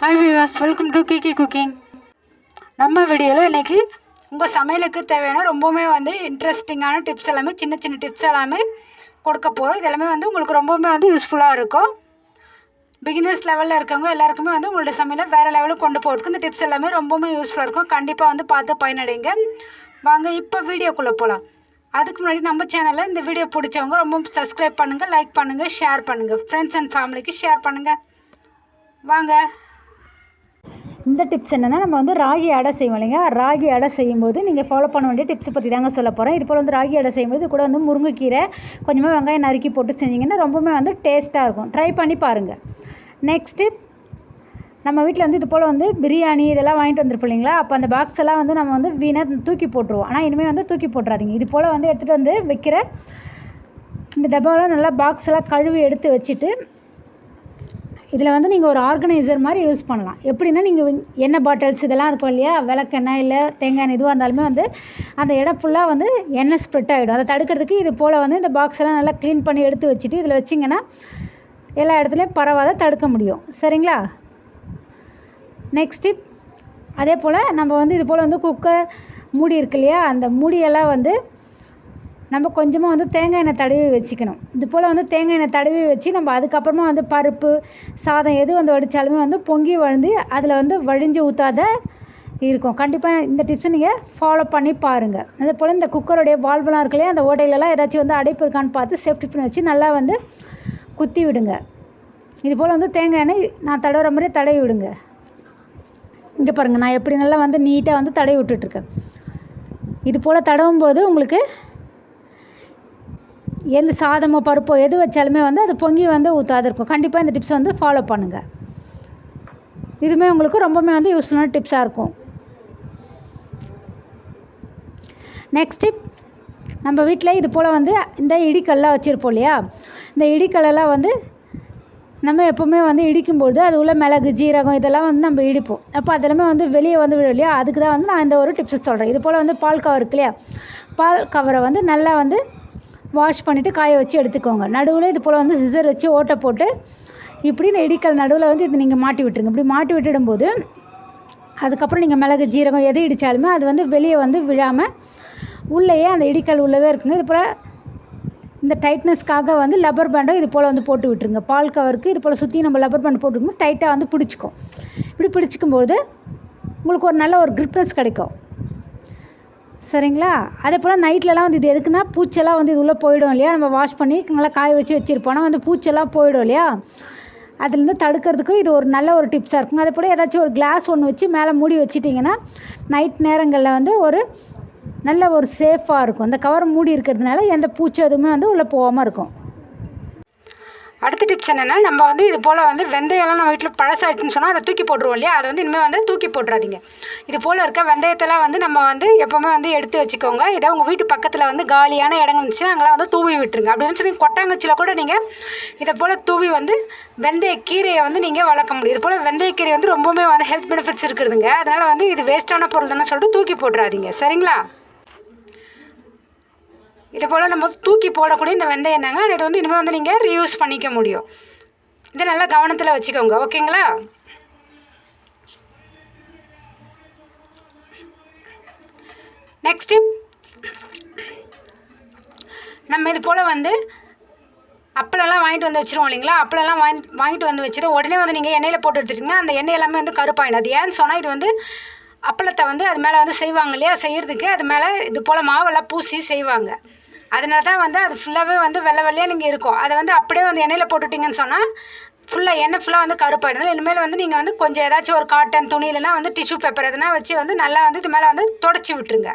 Hi viewers welcome to Kiki cooking நம்ம வீடியோவில் இன்றைக்கி உங்கள் சமையலுக்கு தேவையான ரொம்பவுமே வந்து இன்ட்ரெஸ்டிங்கான டிப்ஸ் எல்லாமே சின்ன சின்ன டிப்ஸ் எல்லாமே கொடுக்க போகிறோம் இது எல்லாமே வந்து உங்களுக்கு ரொம்பவுமே வந்து யூஸ்ஃபுல்லாக இருக்கும். பிகினர்ஸ் லெவலில் இருக்கவங்க எல்லாருக்குமே வந்து உங்களோட சமையலை வேறு லெவலுக்கு கொண்டு போகிறதுக்கு இந்த டிப்ஸ் எல்லாமே ரொம்பவுமே யூஸ்ஃபுல்லாக இருக்கும். கண்டிப்பாக வந்து பார்த்து பயனடைங்க. வாங்க இப்போ வீடியோக்குள்ளே போகலாம் அதுக்கு முன்னாடி நம்ம சேனலில் இந்த வீடியோ பிடிச்சவங்க ரொம்ப சப்ஸ்கிரைப் பண்ணுங்கள் லைக் பண்ணுங்கள் ஷேர் பண்ணுங்கள் ஃப்ரெண்ட்ஸ் அண்ட் ஃபேமிலிக்கு ஷேர் பண்ணுங்கள் வாங்க. இந்த டிப்ஸ் என்னென்னா நம்ம வந்து ராகி அடை செய்வோம் இல்லைங்க ராகி அடை செய்யும்போது நீங்கள் ஃபாலோ பண்ண வேண்டிய டிப்ஸ் பற்றி தாங்க சொல்ல போகிறேன் இது போல் வந்து ராகி அடை செய்யும்போது கூட வந்து முருங்கைக்கீரை கொஞ்சமாக வெங்காயம் நறுக்கி போட்டு செஞ்சிங்கன்னா ரொம்பவுமே வந்து டேஸ்ட்டாக இருக்கும். ட்ரை பண்ணி பாருங்கள் நெக்ஸ்ட் டிப் நம்ம வீட்டில் வந்து இது போல் வந்து பிரியாணி இதெல்லாம் வாங்கிட்டு வந்திருப்போம் இல்லைங்களா? அப்போ அந்த பாக்ஸ் எல்லாம் வந்து நம்ம வந்து வீணாக தூக்கி போட்டுருவோம். ஆனால் இனிமேல் வந்து தூக்கி போட்டுறாதீங்க. இது போல் வந்து எடுத்துகிட்டு வந்து வைக்கிற இந்த டப்பாவெலாம் நல்லா பாக்ஸ் எல்லாம் கழுவி எடுத்து வச்சுட்டு இதில் வந்து நீங்கள் ஒரு ஆர்கனைசர் மாதிரி யூஸ் பண்ணலாம். எப்படின்னா நீங்கள் எண்ணெய் பாட்டில்ஸ் இதெல்லாம் இருக்கும் இல்லையா? விளக்கெண்ணெய் இல்லை தேங்காய் எண்ணெய் எதுவாக இருந்தாலுமே வந்து அந்த இடம் ஃபுல்லாக வந்து எண்ணெய் ஸ்ப்ரெட் ஆகிடும். அதை தடுக்கிறதுக்கு இது போல் வந்து இந்த பாக்ஸ் எல்லாம் நல்லா க்ளீன் பண்ணி எடுத்து வச்சுட்டு இதில் வச்சிங்கன்னா எல்லா இடத்துலையும் பரவாத தடுக்க முடியும். சரிங்களா? நெக்ஸ்ட் டிப் அதே போல் நம்ம வந்து இது போல் வந்து குக்கர் மூடி இருக்கு இல்லையா? அந்த மூடியெல்லாம் வந்து நம்ம கொஞ்சமாக வந்து தேங்காய் எண்ணெய் தடவி வச்சுக்கணும். இது போல் வந்து தேங்காய் எண்ணெய் தடவி வச்சு நம்ம அதுக்கப்புறமா வந்து பருப்பு சாதம் எது வந்து வடித்தாலுமே வந்து பொங்கி வழிந்து அதில் வந்து வழிஞ்சு ஊற்றாத இருக்கும். கண்டிப்பாக இந்த டிப்ஸை நீங்கள் ஃபாலோ பண்ணி பாருங்கள் அதே போல் இந்த குக்கருடைய வால்வெலாம் இருக்கு இல்லையா? அந்த ஓட்டையிலலாம் ஏதாச்சும் வந்து அடைப்பு இருக்கான்னு பார்த்து சேஃப்டி பண்ணி வச்சு நல்லா வந்து குத்தி விடுங்க. இது போல் வந்து தேங்காய் எண்ணெய் நான் தடவுற மாதிரி தடவி விடுங்க. இங்கே பாருங்கள் நான் எப்படி நல்லா வந்து நீட்டாக வந்து தடவி விட்டுட்ருக்கேன் இது போல் தடவும் போது உங்களுக்கு எந்த சாதமோ பருப்போ எது வச்சாலுமே வந்து அது பொங்கி வந்து ஊற்றாது இருக்கும். கண்டிப்பாக இந்த டிப்ஸை வந்து ஃபாலோ பண்ணுங்கள் இதுவுமே உங்களுக்கு ரொம்பவுமே வந்து யூஸ்ஃபுல்லான டிப்ஸாக இருக்கும். நெக்ஸ்ட் டிப் நம்ம வீட்டில் இது போல் வந்து இந்த இடிக்கல்லாம் வச்சுருப்போம் இல்லையா? இந்த இடிக்கல்லெல்லாம் வந்து நம்ம எப்போவுமே வந்து இடிக்கும்போது அது உள்ள மிளகு ஜீரகம் இதெல்லாம் வந்து நம்ம இடிப்போம். அப்போ அதெல்லாமே வந்து வெளியே வந்து விடும் இல்லையா? அதுக்கு தான் வந்து நான் இந்த ஒரு டிப்ஸை சொல்கிறேன் இது போல் வந்து பால் கவர் இருக்கு இல்லையா? பால் கவரை வந்து நல்லா வந்து வாஷ் பண்ணிவிட்டு காய வச்சு எடுத்துக்கோங்க. நடுவில் இது போல் வந்து சிசர் வச்சு ஓட்டை போட்டு இப்படி இந்த இடிக்கல் நடுவில் வந்து இது நீங்கள் மாட்டி விட்டுருங்க. இப்படி மாட்டி விட்டுடும்போது அதுக்கப்புறம் நீங்கள் மிளகு ஜீரகம் எது இடித்தாலுமே அது வந்து வெளியே வந்து விழாமல் உள்ளேயே அந்த இடிக்கல் உள்ளவே இருக்குங்க. இது போல் இந்த டைட்னஸ்க்காக வந்து லப்பர் பேண்டை இது போல் வந்து போட்டு விட்டுருங்க. பால் கவருக்கு இது போல் சுற்றி நம்ம லப்பர் பேண்ட் போட்டுருக்கோம் டைட்டாக வந்து பிடிச்சிக்கும். இப்படி பிடிச்சிக்கும்போது உங்களுக்கு ஒரு நல்ல ஒரு கிரிப்னஸ் கிடைக்கும். சரிங்களா? அதே போல் நைட்லலாம் வந்து இது எதுக்குன்னா பூச்செல்லாம் வந்து இது உள்ளே போயிடும் இல்லையா? நம்ம வாஷ் பண்ணி நல்லா காய வச்சு வச்சுருப்போம்னா வந்து பூச்செல்லாம் போயிடும் இல்லையா? அதுலேருந்து தடுக்கிறதுக்கும் இது ஒரு நல்ல ஒரு டிப்ஸாக இருக்கும் அதே போல் ஏதாச்சும் ஒரு கிளாஸ் ஒன்று வச்சு மேலே மூடி வச்சிட்டிங்கன்னா நைட் நேரங்களில் வந்து ஒரு நல்ல ஒரு சேஃபாக இருக்கும். அந்த கவர் மூடி இருக்கிறதுனால எந்த பூச்சி எதுவுமே வந்து உள்ளே போகாமல் இருக்கும். அடுத்த டிப்ஸ் என்னென்னா நம்ம வந்து இது போல் வந்து வெந்தயம்லாம் நம்ம வீட்டில் பழசாயிடுச்சுன்னு சொன்னால் அதை தூக்கி போட்டுருவோம் இல்லையா? அதை வந்து இனிமேல் வந்து தூக்கி போட்டுறாதீங்க. இது போல் இருக்க வெந்தயத்தெல்லாம் வந்து நம்ம வந்து எப்போவுமே வந்து எடுத்து வச்சுக்கோங்க. இதை உங்கள் வீட்டு பக்கத்தில் வந்து காலியான இடம் இருந்துச்சுன்னா அங்கெல்லாம் வந்து தூவி விட்டுருங்க. அப்படி இருந்துச்சு நீங்கள் கொட்டாங்குச்சியில் கூட நீங்கள் இதை போல் தூவி வந்து வெந்தய கீரையை வந்து நீங்கள் வளர்க்க முடியும். இது போல் வெந்தய கீரை வந்து ரொம்பவுமே வந்து ஹெல்த் பெனிஃபிட்ஸ் இருக்குதுங்க. அதனால் வந்து இது வேஸ்ட்டான பொருள் தானே சொல்லிட்டு தூக்கி போட்டுறாதீங்க. சரிங்களா? இது போல் நம்ம தூக்கி போடக்கூடிய இந்த வெந்தயம் தாங்க இதை வந்து இனிமேல் வந்து நீங்கள் ரீயூஸ் பண்ணிக்க முடியும். இதை நல்லா கவனத்தில் வச்சுக்கோங்க. ஓகேங்களா? நெக்ஸ்ட்டு நம்ம இது போல் வந்து அப்பளம்லாம் வாங்கிட்டு வந்து வச்சுருவோம் இல்லைங்களா? அப்பளம்லாம் வாங்கி வாங்கிட்டு வந்து வச்சுட்டு உடனே வந்து நீங்கள் எண்ணெயில் போட்டு எடுத்துட்டிங்கன்னா அந்த எண்ணெய் எல்லாமே வந்து கருப்பாயிடும். அது ஏன்னு சொன்னால் இது வந்து அப்பளத்தை வந்து அது மேலே வந்து செய்வாங்க இல்லையா? செய்கிறதுக்கு அது மேலே இது போல் மாவெல்லாம் பூசி செய்வாங்க. அதனால தான் வந்து அது ஃபுல்லாகவே வந்து வெள்ளை வெள்ளையாக நீங்கள் இருக்கும். அதை வந்து அப்படியே வந்து எண்ணெயில் போட்டுட்டிங்கன்னு சொன்னால் ஃபுல்லாக எண்ணெய் ஃபுல்லாக வந்து கருப்பாயிடும். இனிமேல் வந்து நீங்கள் வந்து கொஞ்சம் ஏதாச்சும் ஒரு காட்டன் துணி இல்லைனா வந்து டிஷ்யூ பேப்பர் எதுனா வச்சு வந்து நல்லா வந்து இது மேலே வந்து தொடச்சி விட்டுருங்க.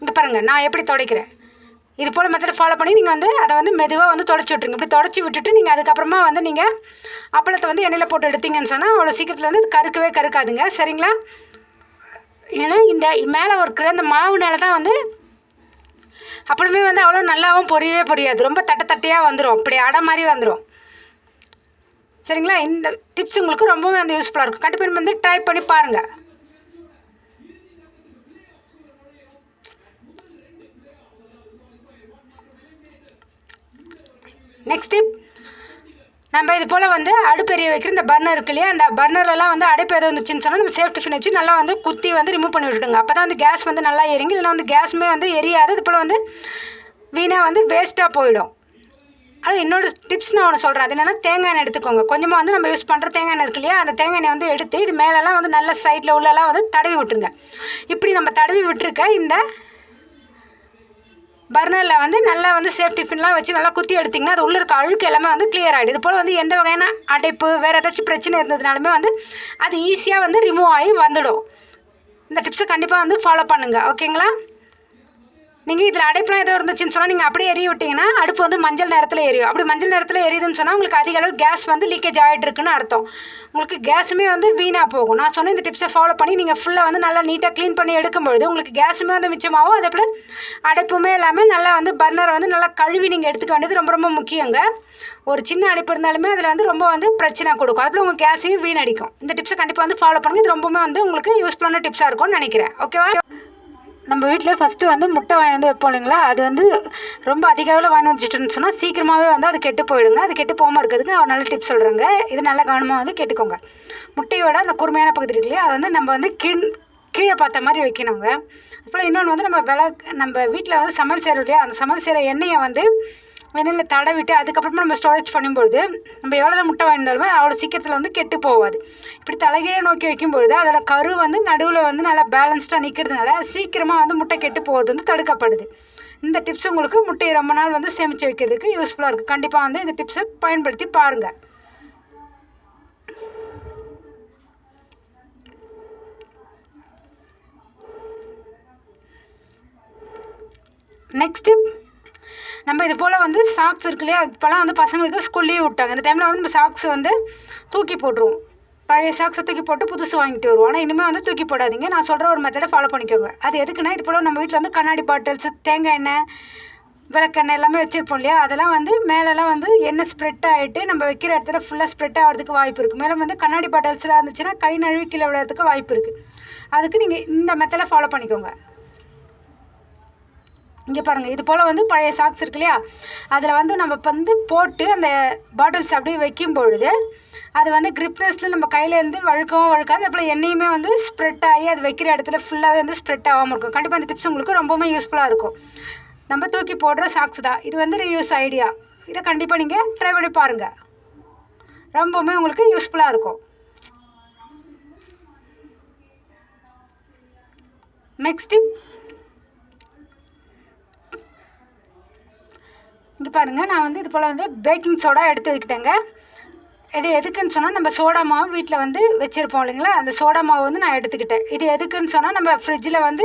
இங்கே பாருங்கள் நான் எப்படி துடைக்கிறேன். இது போல் மெத்தட் ஃபாலோ பண்ணி நீங்கள் வந்து அதை வந்து மெதுவாக வந்து தொடச்சி விட்ருங்க இப்படி தொடச்சி விட்டுட்டு நீங்கள் அதுக்கப்புறமா வந்து நீங்கள் அப்பளத்தை வந்து எண்ணெயில் போட்டு எடுத்தீங்கன்னு சொன்னால் அவ்வளோ சீக்கிரத்தில் வந்து கருக்கவே கருக்காதுங்க. சரிங்களா? ஏன்னா இந்த மேலே இருக்கிற அந்த மாவுனால தான் வந்து அப்பளமே வந்து அவ்வளோ நல்லாவும் பொரியவே பொரியாது. ரொம்ப தட்டை தட்டையாக வந்துடும் அப்படி அடை மாதிரி வந்துடும் சரிங்களா? இந்த டிப்ஸ் உங்களுக்கு ரொம்பவே வந்து யூஸ்ஃபுல்லாக இருக்கும். கண்டிப்பாக வந்து ட்ரை பண்ணி பாருங்கள் நெக்ஸ்ட் டிப் நம்ம இது போல் வந்து அடுப்பெரிய வைக்கிற இந்த பர்னர் இருக்கு இல்லையா அந்த பர்னர்லாம் வந்து அடுப்பு எதுவும் வந்துச்சுன்னு சொன்னால் நம்ம சேஃப்டி ஃபின் வச்சு நல்லா வந்து குத்தி வந்து ரிமூவ் பண்ணி விட்டுடுங்க. அப்போ தான் வந்து கேஸ் வந்து நல்லா எரிங்க. இல்லைன்னா வந்து கேஸுமே வந்து எரியாது. இது போல் வந்து வீணாக வந்து வேஸ்ட்டாக போயிடும். ஆனால் என்னோடய டிப்ஸ் நான் ஒன்று சொல்கிறேன் அது என்னென்னா தேங்காய் எண்ணெய் எடுத்துக்கோங்க. கொஞ்சமாக வந்து நம்ம யூஸ் பண்ணுற தேங்காய் எண்ணெய் இருக்கு இல்லையா அந்த தேங்காய் எண்ணெய் வந்து எடுத்து இது மேலெல்லாம் வந்து நல்ல சைடில் உள்ளெல்லாம் வந்து தடவி விட்டுருங்க. இப்படி நம்ம தடவி விட்டுருக்க இந்த பர்னரில் வந்து நல்லா வந்து சேஃப்டி ஃபின்லாம் வச்சு நல்லா குத்தி எடுத்திங்கன்னா அது உள்ளே இருக்க அழுக்கு எல்லாமே வந்து கிளியர் ஆகிடும் இது போல் வந்து எந்த வகையான அடைப்பு வேறு ஏதாச்சும் பிரச்சனை இருந்ததுனாலுமே வந்து அது ஈஸியாக வந்து ரிமூவ் ஆகி வந்துடும். இந்த டிப்ஸை கண்டிப்பாக வந்து ஃபாலோ பண்ணுங்கள் ஓகேங்களா நீங்கள் இதில் அடைப்புலாம் ஏதோ இருந்துச்சுன்னு சொன்னால் நீங்கள் அப்படியே எரிய விட்டிங்கன்னா அடுப்பு வந்து மஞ்சள் நேரத்தில் எரியும். அப்படி மஞ்சள் நேரத்தில் எரியுதுன்னு சொன்னால் உங்களுக்கு அதிக அளவு கேஸ் வந்து லீக்கேஜ் ஆகிட்டு இருக்குன்னு அர்த்தம். உங்களுக்கு கேஸுமே வந்து வீணாக போகும். நான் சொன்ன இந்த டிப்ஸை ஃபாலோ பண்ணி நீங்கள் ஃபுல்லாக வந்து நல்லா நீட்டாக க்ளீன் பண்ணி எடுக்கும்பொழுது உங்களுக்கு கேஸுமே வந்து மிச்சமாகும். அதே போல் அடைப்புமே இல்லாமல் நல்லா வந்து பர்னரை வந்து நல்லா கழுவி நீங்கள் எடுத்துக்க வேண்டியது ரொம்ப ரொம்ப முக்கியங்க. ஒரு சின்ன அடைப்பு இருந்தாலுமே அதில் வந்து ரொம்ப வந்து பிரச்சனை கொடுக்கும். அதுபோல் உங்கள் கேஸையும் வீணடிக்கும். இந்த டிப்ஸை கண்டிப்பாக வந்து ஃபாலோ பண்ணுங்கள் இது ரொம்பவுமே வந்து உங்களுக்கு யூஸ்ஃபுல்லான டிப்ஸாக இருக்கும்னு நினைக்கிறேன். ஓகேவா நம்ம வீட்டில் ஃபஸ்ட்டு வந்து முட்டை வாங்கி வந்து வைப்போம் இல்லைங்களா? அது வந்து ரொம்ப அதிக அளவில் வாங்கி வச்சுட்டு சொன்னால் சீக்கிரமாகவே வந்து அது கெட்டு போயிடுங்க. அது கெட்டு போகாமல் இருக்கிறதுக்கு நான் ஒரு நல்ல டிப்ஸ் சொல்கிறேங்க இது நல்ல கவனமாக வந்து கேட்டுக்கோங்க. முட்டையோட அந்த கூர்மையான பகுதி இருக்கு இல்லையா? அதை வந்து நம்ம வந்து கீழ் கீழே பார்த்த மாதிரி வைக்கணுங்க. அதுபோல் இன்னொன்று வந்து நம்ம வில நம்ம வீட்டில் வந்து சமையல் செய்கிறோம் இல்லையா? அந்த சமையல் செய்கிற எண்ணெயை வந்து வெண்ணில் தடவிட்டு அதுக்கப்புறமா நம்ம ஸ்டோரேஜ் பண்ணும்பொழுது நம்ம எவ்வளோ முட்டை வாங்கியிருந்தாலுமே அவ்வளோ சீக்கிரத்தில் வந்து கெட்டு போகாது இப்படி தலைகீழே நோக்கி வைக்கும்பொழுது அதோட கரு வந்து நடுவில் வந்து நல்லா பேலன்ஸ்டாக நிற்கிறதுனால சீக்கிரமாக வந்து முட்டை கெட்டு போகிறது வந்து தடுக்கப்படுது. இந்த டிப்ஸ் உங்களுக்கு முட்டையை ரொம்ப நாள் வந்து சேமித்து வைக்கிறதுக்கு யூஸ்ஃபுல்லாக இருக்குது கண்டிப்பாக வந்து இந்த டிப்ஸை பயன்படுத்தி பாருங்கள் நெக்ஸ்ட்டு நம்ம இது போல் வந்து சாக்ஸ் இருக்கு இல்லையா? இப்போலாம் வந்து பசங்களுக்கு ஸ்கூல்லேயே விட்டாங்க. இந்த டைமில் வந்து நம்ம சாக்ஸ் வந்து தூக்கி போட்டுருவோம். பழைய சாக்ஸை தூக்கி போட்டு புதுசு வாங்கிட்டு வருவோம். ஆனால் இனிமேல் வந்து தூக்கி போடாதீங்க. நான் சொல்கிற ஒரு மெத்தடை ஃபாலோ பண்ணிக்கோங்க. அது எதுக்குன்னா இது போல் நம்ம வீட்டில் வந்து கண்ணாடி பாட்டில்ஸ் தேங்காய் எண்ணெய் விளக்கெண்ணெய் எல்லாமே வச்சுருப்போம் இல்லையா? அதெல்லாம் வந்து மேலெல்லாம் வந்து எண்ணெய் ஸ்ப்ரெட் ஆகிட்டு நம்ம வைக்கிற இடத்துல ஃபுல்லாக ஸ்ப்ரெட் ஆகிறதுக்கு வாய்ப்பு இருக்குது மேலே வந்து கண்ணாடி பாட்டில்ஸ்லாம் இருந்துச்சுன்னா கை நழுவி கீழே விழுறதுக்கு வாய்ப்பு இருக்குது அதுக்கு நீங்கள் இந்த மெத்தடை ஃபாலோ பண்ணிக்கோங்க. இங்கே பாருங்கள் இது போல் வந்து பழைய சாக்ஸ் இருக்கு இல்லையா? அதில் வந்து நம்ம வந்து போட்டு அந்த பாட்டில்ஸ் அப்படியே வைக்கும் பொழுது அது வந்து கிரிப்னஸில் நம்ம கையிலேருந்து வழுக்கவும் வழுக்காது. அதுபோல் எண்ணெயுமே வந்து ஸ்ப்ரெட் ஆகி அது வைக்கிற இடத்துல ஃபுல்லாகவே வந்து ஸ்ப்ரெட் ஆகாமல் இருக்கும். கண்டிப்பாக அந்த டிப்ஸ் உங்களுக்கு ரொம்பவுமே யூஸ்ஃபுல்லாக இருக்கும். நம்ம தூக்கி போடுற சாக்ஸ் தான். இது வந்து ரீயூஸ் ஐடியா இதை கண்டிப்பாக நீங்கள் ட்ரை பண்ணி பாருங்கள் ரொம்பவுமே உங்களுக்கு யூஸ்ஃபுல்லாக இருக்கும். நெக்ஸ்ட் டிப் இது பாருங்கள் நான் வந்து இது போல் வந்து பேக்கிங் சோடா எடுத்து வைக்கிட்டேங்க. இது எதுக்குன்னு சொன்னால் நம்ம சோடா மாவு வீட்டில் வந்து வச்சுருப்போம் இல்லைங்களா? அந்த சோடா மாவு வந்து நான் எடுத்துக்கிட்டேன். இது எதுக்குன்னு சொன்னால் நம்ம ஃப்ரிட்ஜில் வந்து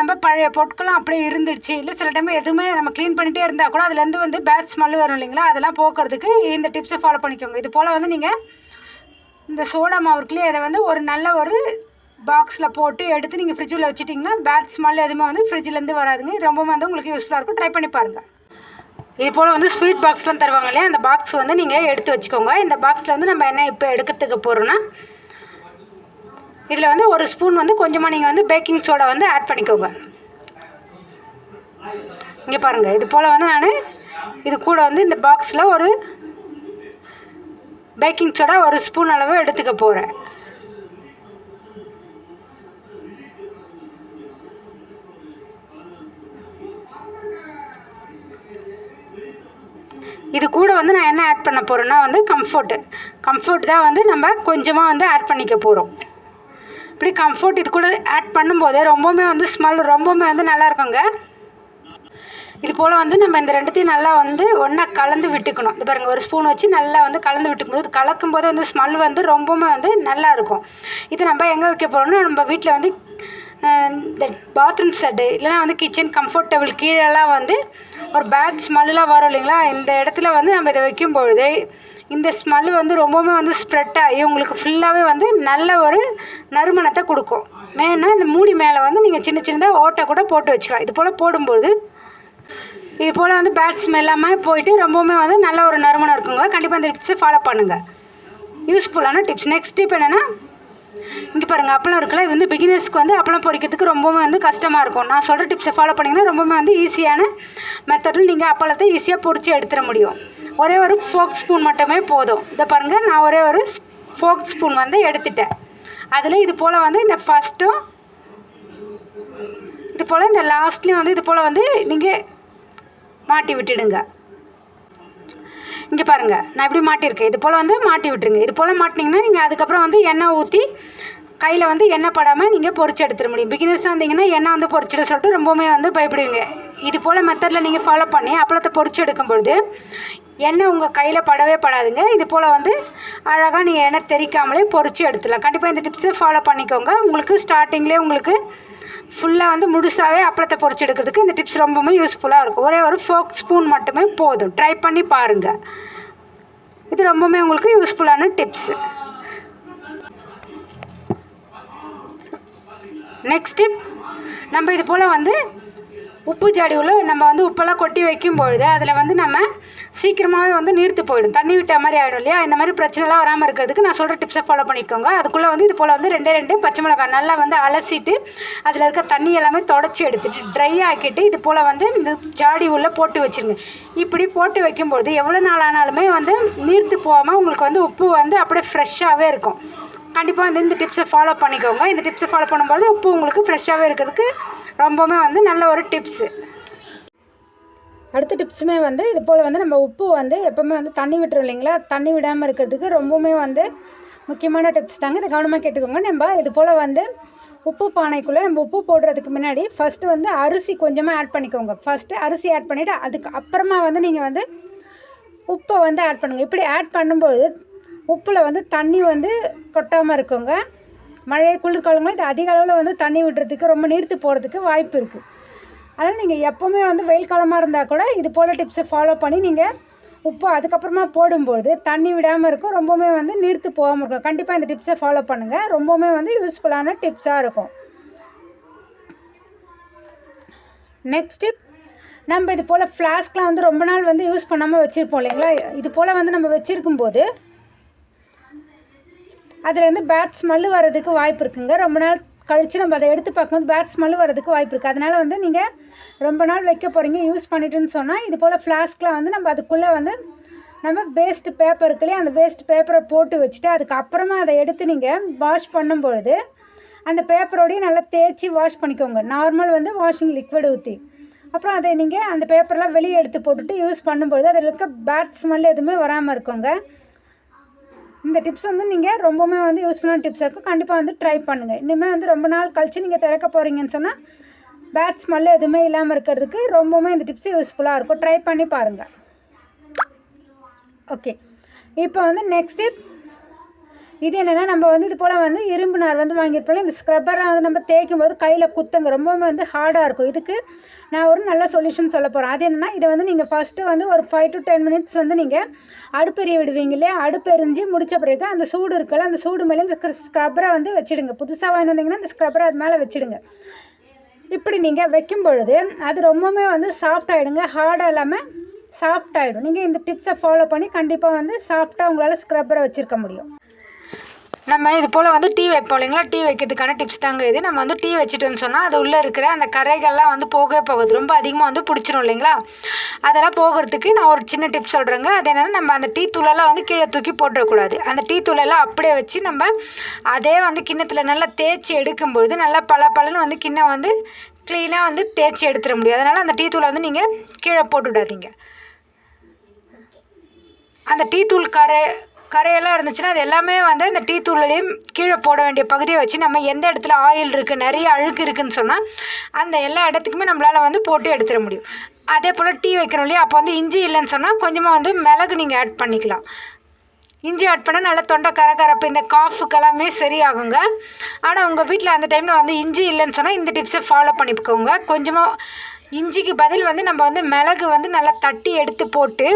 நம்ம பழைய பொருட்களும் அப்படியே இருந்துடுச்சு. இல்லை சில டைம் எதுவுமே நம்ம க்ளீன் பண்ணிகிட்டே இருந்தால் கூட அதுலேருந்து வந்து பேட் ஸ்மெல் வரும் இல்லைங்களா? அதெல்லாம் போக்குறதுக்கு இந்த டிப்ஸை ஃபாலோ பண்ணிக்கோங்க. இது போல் வந்து நீங்கள் இந்த சோடா மாவு இருக்குல்லையே இதை வந்து ஒரு நல்ல ஒரு பாக்ஸில் போட்டு எடுத்து நீங்கள் ஃப்ரிட்ஜில் வச்சுட்டிங்கன்னா பேட் ஸ்மெல் எதுவுமே வந்து ஃப்ரிட்ஜிலேருந்து வராதுங்க. இது ரொம்பவே வந்து உங்களுக்கு யூஸ்ஃபுல்லாக இருக்கும். ட்ரை பண்ணி பாருங்கள் இது போல் வந்து ஸ்வீட் பாக்ஸ்லாம் தருவாங்க இல்லையா? அந்த பாக்ஸ் வந்து நீங்கள் எடுத்து வச்சுக்கோங்க. இந்த பாக்ஸில் வந்து நம்ம என்ன இப்போ எடுக்கிறதுக்கு போகிறோன்னா இதில் வந்து ஒரு ஸ்பூன் வந்து கொஞ்சமாக நீங்கள் வந்து பேக்கிங் சோடா வந்து ஆட் பண்ணிக்கோங்க. இங்கே பாருங்கள் இது போல் வந்து நான் இது கூட வந்து இந்த பாக்ஸில் ஒரு பேக்கிங் சோடா ஒரு ஸ்பூன் அளவு எடுத்துக்க போகிறேன் இது கூட வந்து நான் என்ன ஆட் பண்ண போகிறேன்னா வந்து கம்ஃபர்ட்டு கம்ஃபர்ட் தான் வந்து நம்ம கொஞ்சமாக வந்து ஆட் பண்ணிக்க போகிறோம் இப்படி கம்ஃபர்ட் இது கூட ஆட் பண்ணும்போது ரொம்பவுமே வந்து ஸ்மெல் ரொம்பவுமே வந்து நல்லா இருக்குங்க. இது போல் வந்து நம்ம இந்த ரெண்டுத்தையும் நல்லா வந்து ஒன்றா கலந்து விட்டுக்கணும். இது பாருங்கள் ஒரு ஸ்பூன் வச்சு நல்லா வந்து கலந்து விட்டுக்கும்போது கலக்கும் போது வந்து ஸ்மெல் வந்து ரொம்பவுமே வந்து நல்லா இருக்கும். இது நம்ம எங்கே வைக்க போகிறோம்னா நம்ம வீட்டில் வந்து இந்த பாத்ரூம் செட்டு இல்லைனா வந்து கிச்சன் கம்ஃபர்டபுள் கீழெல்லாம் வந்து ஒரு பேட் ஸ்மெல்லாம் வரும் இல்லைங்களா? இந்த இடத்துல வந்து நம்ம இதை வைக்கும் பொழுது இந்த ஸ்மெல் வந்து ரொம்பவுமே வந்து ஸ்ப்ரெட் ஆகி உங்களுக்கு ஃபுல்லாகவே வந்து நல்ல ஒரு நறுமணத்தை கொடுக்கும். மெயினாக இந்த மூடி மேலே வந்து நீங்கள் சின்ன சின்னதாக ஓட்டை கூட போட்டு வச்சுக்கலாம். இது போல் போடும்போது இது போல் வந்து பேட் ஸ்மெல்லாமல் போயிட்டு ரொம்பவுமே வந்து நல்ல ஒரு நறுமணம் இருக்குங்க. கண்டிப்பாக இந்த டிப்ஸை ஃபாலோ பண்ணுங்கள் யூஸ்ஃபுல்லான டிப்ஸ் நெக்ஸ்ட் டிப் என்னென்னா இங்கே பாருங்கள் அப்பளம் இருக்குல்ல இது வந்து பிகினர்ஸ்க்கு வந்து அப்பளம் பொறிக்கிறதுக்கு ரொம்பவே வந்து கஷ்டமாக இருக்கும். நான் சொல்கிற டிப்ஸை ஃபாலோ பண்ணிங்கன்னா ரொம்பவுமே வந்து ஈஸியான மெத்தடில் நீங்கள் அப்பளத்தை ஈஸியாக பொறிச்சு எடுத்துட முடியும். ஒரே ஒரு ஃபோக் ஸ்பூன் மட்டுமே போதும். இதை பாருங்கள் நான் ஒரே ஒரு ஃபோக் ஸ்பூன் வந்து எடுத்துட்டேன். அதில் இது போல் வந்து இந்த ஃபஸ்ட்டும் இது போல் இந்த லாஸ்ட்லேயும் வந்து இது போல் வந்து நீங்கள் மாட்டி விட்டுடுங்க. இங்கே பாருங்கள் நான் இப்படி மாட்டியிருக்கேன். இது போல் வந்து மாட்டி விட்டுருங்க. இது போல் மாட்டினீங்கன்னா நீங்கள் அதுக்கப்புறம் வந்து எண்ணெய் ஊற்றி கையில் வந்து எண்ணெய் படாமல் நீங்கள் பொறிச்சு எடுத்துட முடியும். பிகினர்ஸாக இருந்தீங்கன்னா எண்ணெய் வந்து பொறிச்சிட சொல்லிட்டு ரொம்பவுமே வந்து பயப்படுவீங்க. இது போல் மெத்தடில் நீங்கள் ஃபாலோ பண்ணி அப்பளத்தை பொறிச்சு எடுக்கும்பொழுது எண்ணெய் உங்கள் கையில் படவே படாதுங்க. இது போல் வந்து அழகாக நீங்கள் எண்ணெய் தெரிக்காமலே பொறிச்சு எடுத்துடலாம். கண்டிப்பாக இந்த டிப்ஸை ஃபாலோ பண்ணிக்கோங்க. உங்களுக்கு ஸ்டார்டிங்லேயே உங்களுக்கு ஃபுல்லாக வந்து முழுசாகவே அப்பளத்தை பொறிச்சு எடுக்கிறதுக்கு இந்த டிப்ஸ் ரொம்பவுமே யூஸ்ஃபுல்லாக இருக்கும். ஒரே ஒரு ஃபோக் ஸ்பூன் மட்டுமே போதும். ட்ரை பண்ணி பாருங்கள் இது ரொம்பவுமே உங்களுக்கு யூஸ்ஃபுல்லான டிப்ஸு நெக்ஸ்ட் டிப் நம்ம இது போல் வந்து உப்பு ஜாடி நம்ம வந்து உப்பெல்லாம் கொட்டி வைக்கும் பொழுது அதில் வந்து நம்ம சீக்கிரமாகவே வந்து நீர்த்து போயிடும். தண்ணி விட்ட மாதிரி ஆகிடும் இல்லையா? இந்த மாதிரி பிரச்சனைலாம் வராமல் இருக்கிறதுக்கு நான் சொல்கிற டிப்ஸை ஃபாலோ பண்ணிக்கோங்க. அதுக்குள்ளே வந்து இது போல் வந்து ரெண்டே ரெண்டு பச்சை மிளகாய் நல்லா வந்து அலசிட்டு அதில் இருக்க தண்ணி எல்லாமே தொடச்சி எடுத்துட்டு ட்ரை ஆக்கிட்டு இது போல் வந்து இந்த ஜாடி உள்ளே போட்டு வச்சுருங்க. இப்படி போட்டு வைக்கும்பொழுது எவ்வளோ நாள் ஆனாலுமே வந்து நீர்த்து போகாமல் உங்களுக்கு வந்து உப்பு வந்து அப்படியே ஃப்ரெஷ்ஷாகவே இருக்கும். கண்டிப்பாக வந்து இந்த டிப்ஸை ஃபாலோ பண்ணிக்கோங்க. இந்த டிப்ஸை ஃபாலோ பண்ணும்போது உப்பு உங்களுக்கு ஃப்ரெஷ்ஷாகவே இருக்கிறதுக்கு ரொம்பவுமே வந்து நல்ல ஒரு டிப்ஸு அடுத்த டிப்ஸுமே வந்து இது போல் வந்து நம்ம உப்பு வந்து எப்போவுமே வந்து தண்ணி விட்டுரும் இல்லைங்களா? தண்ணி விடாமல் இருக்கிறதுக்கு ரொம்பவுமே வந்து முக்கியமான டிப்ஸ் தாங்க. இதை கவனமாக கேட்டுக்கோங்க. நம்ம இது போல் வந்து உப்பு பானைக்குள்ளே நம்ம உப்பு போடுறதுக்கு முன்னாடி ஃபஸ்ட்டு வந்து அரிசி கொஞ்சமாக ஆட் பண்ணிக்கோங்க. ஃபஸ்ட்டு அரிசி ஆட் பண்ணிவிட்டு அதுக்கு அப்புறமா வந்து நீங்கள் வந்து உப்பை வந்து ஆட் பண்ணுங்கள் இப்படி ஆட் பண்ணும்போது உப்பில் வந்து தண்ணி வந்து கொட்டாமல் இருக்குங்க. மழை குளிர்காலங்களில் இது அதிக அளவில் வந்து தண்ணி விடுறதுக்கு ரொம்ப நீர்த்து போகிறதுக்கு வாய்ப்பு இருக்குது அதனால் நீங்கள் எப்போவுமே வந்து வெயில் காலமாக இருந்தால் கூட இது போல் டிப்ஸை ஃபாலோ பண்ணி நீங்கள் உப்பு அதுக்கப்புறமா போடும்போது தண்ணி விடாமல் இருக்கும். ரொம்பவுமே வந்து நீர்த்து போகாமல் இருக்கும். கண்டிப்பாக இந்த டிப்ஸை ஃபாலோ பண்ணுங்கள் ரொம்பவுமே வந்து யூஸ்ஃபுல்லான டிப்ஸாக இருக்கும். Next tip. நம்ம இது போல் ஃப்ளாஸ்க்லாம் வந்து ரொம்ப நாள் வந்து யூஸ் பண்ணாமல் வச்சுருப்போம் இல்லைங்களா? இது போல் வந்து நம்ம வச்சுருக்கும் போது அதில் வந்து பேட் ஸ்மெல்லு வர்றதுக்கு வாய்ப்பு இருக்குங்க. ரொம்ப நாள் கழித்து நம்ம அதை எடுத்து பார்க்கும்போது பேட் ஸ்மெல்லு வர்றதுக்கு வாய்ப்பு இருக்குது அதனால் வந்து நீங்கள் ரொம்ப நாள் வைக்க போகிறீங்க யூஸ் பண்ணிட்டுன்னு சொன்னால் இது போல் ஃப்ளாஸ்க்லாம் வந்து நம்ம அதுக்குள்ளே வந்து நம்ம வேஸ்ட் பேப்பர் இருக்குல்லையே அந்த வேஸ்ட் பேப்பரை போட்டு வச்சுட்டு அதுக்கப்புறமா அதை எடுத்து நீங்கள் வாஷ் பண்ணும்பொழுது அந்த பேப்பரோடையும் நல்லா தேய்ச்சி வாஷ் பண்ணிக்கோங்க. நார்மல் வந்து வாஷிங் லிக்விட் ஊற்றி அப்புறம் அதை நீங்கள் அந்த பேப்பர்லாம் வெளியே எடுத்து போட்டுட்டு யூஸ் பண்ணும்பொழுது அதில் இருக்க பேட் ஸ்மெல் எதுவுமே வராமல் இருக்குங்க. இந்த டிப்ஸ் வந்து நீங்கள் ரொம்பவுமே வந்து யூஸ்ஃபுல்லான டிப்ஸாக இருக்கும். கண்டிப்பாக வந்து ட்ரை பண்ணுங்கள் இனிமேல் வந்து ரொம்ப நாள் கழித்து நீங்கள் திறக்க போகிறீங்கன்னு சொன்னால் பேட் ஸ்மெல் எதுவுமே இல்லாமல் இருக்கிறதுக்கு ரொம்பவுமே இந்த டிப்ஸ் யூஸ்ஃபுல்லாக இருக்கும். ட்ரை பண்ணி பாருங்கள் ஓகே இப்போ வந்து நெக்ஸ்ட் டிப் இது என்னென்னா நம்ம வந்து இது போல் வந்து இரும்பு நார் வந்து வாங்கியிருப்போம் இந்த ஸ்க்ரப்பரை வந்து நம்ம தேய்க்கும் போது கையில் குத்துங்க. ரொம்பவுமே வந்து ஹார்டாக இருக்கும். இதுக்கு நான் ஒரு நல்ல சொல்யூஷன் சொல்ல போகிறேன் அது என்னென்னா இதை வந்து நீங்கள் ஃபஸ்ட்டு வந்து ஒரு ஃபைவ் டு டென் மினிட்ஸ் வந்து நீங்கள் அடுப்பெரிய விடுவீங்க இல்லையா? அடுப்பெரிஞ்சு முடித்த பிறகு அந்த சூடு இருக்கல அந்த சூடு மேலே இந்த ஸ்க்ரப்பரை வந்து வச்சுடுங்க. புதுசாக வாங்கி வந்தீங்கன்னா இந்த ஸ்க்ரப்பரை அது மேலே வச்சுடுங்க. இப்படி நீங்கள் வைக்கும் பொழுது அது ரொம்பவுமே வந்து சாஃப்ட் ஆகிடுங்க ஹார்டாக இல்லாமல் சாஃப்ட் ஆகிடும் நீங்கள் இந்த டிப்ஸை ஃபாலோ பண்ணி கண்டிப்பாக வந்து சாஃப்டாக உங்களால் ஸ்க்ரப்பரை வச்சுருக்க முடியும். நம்ம இது போல் வந்து டீ வைப்போம் இல்லைங்களா? டீ வைக்கிறதுக்கான டிப்ஸ் தாங்க இது. நம்ம வந்து டீ வச்சுட்டோன்னு சொன்னால் அது உள்ளே இருக்கிற அந்த கரைகள்லாம் வந்து போகவே போகுது. ரொம்ப அதிகமாக வந்து பிடிச்சிரும் இல்லைங்களா? அதெல்லாம் போகிறதுக்கு நான் ஒரு சின்ன டிப்ஸ் சொல்கிறேங்க அது என்னென்னா நம்ம அந்த டீ தூளெல்லாம் வந்து கீழே தூக்கி போட்டுறக்கூடாது. அந்த டீ தூளெல்லாம் அப்படியே வச்சு நம்ம அதே வந்து கிண்ணத்தில் நல்லா தேய்ச்சி எடுக்கும்பொழுது நல்லா பல பலன்னு வந்து கிண்ணம் வந்து க்ளீனாக வந்து தேய்ச்சி எடுத்துட முடியும். அதனால் அந்த டீ தூளை வந்து நீங்கள் கீழே போட்டுவிடாதீங்க அந்த டீ தூள் கரை கரையெல்லாம் இருந்துச்சுன்னா அது எல்லாமே வந்து இந்த டீ தூள்லையும் கீழே போட வேண்டிய பகுதியை வச்சு நம்ம எந்த இடத்துல ஆயில் இருக்குது நிறைய அழுக்கு இருக்குதுன்னு சொன்னால் அந்த எல்லா இடத்துக்குமே நம்மளால் வந்து போட்டு எடுத்துட முடியும். அதே போல் டீ வைக்கிறோம் இல்லையா? அப்போ வந்து இஞ்சி இல்லைன்னு சொன்னால் கொஞ்சமாக வந்து மிளகு நீங்கள் ஆட் பண்ணிக்கலாம். இஞ்சி ஆட் பண்ணால் நல்லா தொண்டை கரகரப்பு இந்த காஃபுக்கெல்லாமே சரியாகுங்க. ஆனால் உங்கள் வீட்டில் அந்த டைமில் வந்து இஞ்சி இல்லைன்னு சொன்னால் இந்த டிப்ஸை ஃபாலோ பண்ணிக்கோங்க. கொஞ்சமாக இஞ்சிக்கு பதில் வந்து நம்ம வந்து மிளகு வந்து நல்லா தட்டி எடுத்து போட்டு